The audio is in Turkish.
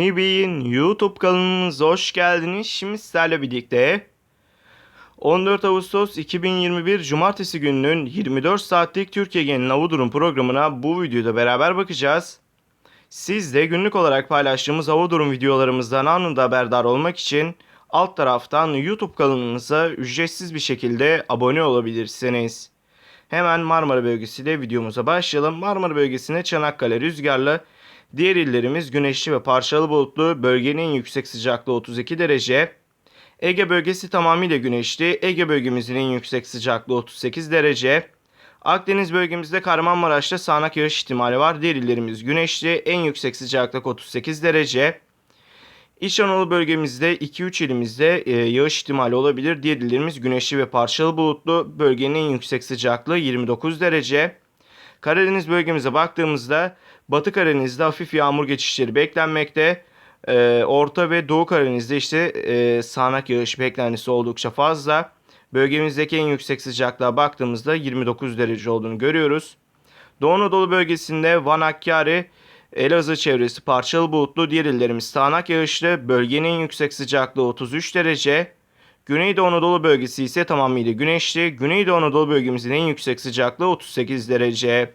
Fani Bey'in YouTube kanalımıza hoş geldiniz. Şimdi sizlerle birlikte 14 Ağustos 2021 Cumartesi gününün 24 saatlik Türkiye genelinin hava durum programına bu videoda beraber bakacağız. Siz de günlük olarak paylaştığımız hava durum videolarımızdan anında haberdar olmak için alt taraftan YouTube kanalımıza ücretsiz bir şekilde abone olabilirsiniz. Hemen Marmara bölgesiyle videomuza başlayalım. Marmara bölgesinde Çanakkale rüzgarlı, diğer illerimiz güneşli ve parçalı bulutlu, bölgenin en yüksek sıcaklığı 32 derece. Ege bölgesi tamamıyla güneşli, Ege bölgemizin en yüksek sıcaklığı 38 derece. Akdeniz bölgemizde Kahramanmaraş'ta sağanak yağış ihtimali var. Diğer illerimiz güneşli, en yüksek sıcaklık 38 derece. İç Anadolu bölgemizde 2-3 ilimizde e, yağış ihtimali olabilir. Diğer illerimiz güneşli ve parçalı bulutlu. Bölgenin en yüksek sıcaklığı 29 derece. Karadeniz bölgemize baktığımızda Batı Karadeniz'de hafif yağmur geçişleri beklenmekte. E, Orta ve Doğu Karadeniz'de işte e, sağanak yağış beklentisi oldukça fazla. Bölgemizdeki en yüksek sıcaklığa baktığımızda 29 derece olduğunu görüyoruz. Doğu Anadolu bölgesinde Van Hakkari, Elazığ çevresi parçalı bulutlu, diğer illerimiz sağanak yağışlı, bölgenin en yüksek sıcaklığı 33 derece. Güneydoğu Anadolu bölgesi ise tamamıyla güneşli. Güneydoğu Anadolu bölgemizin en yüksek sıcaklığı 38 derece.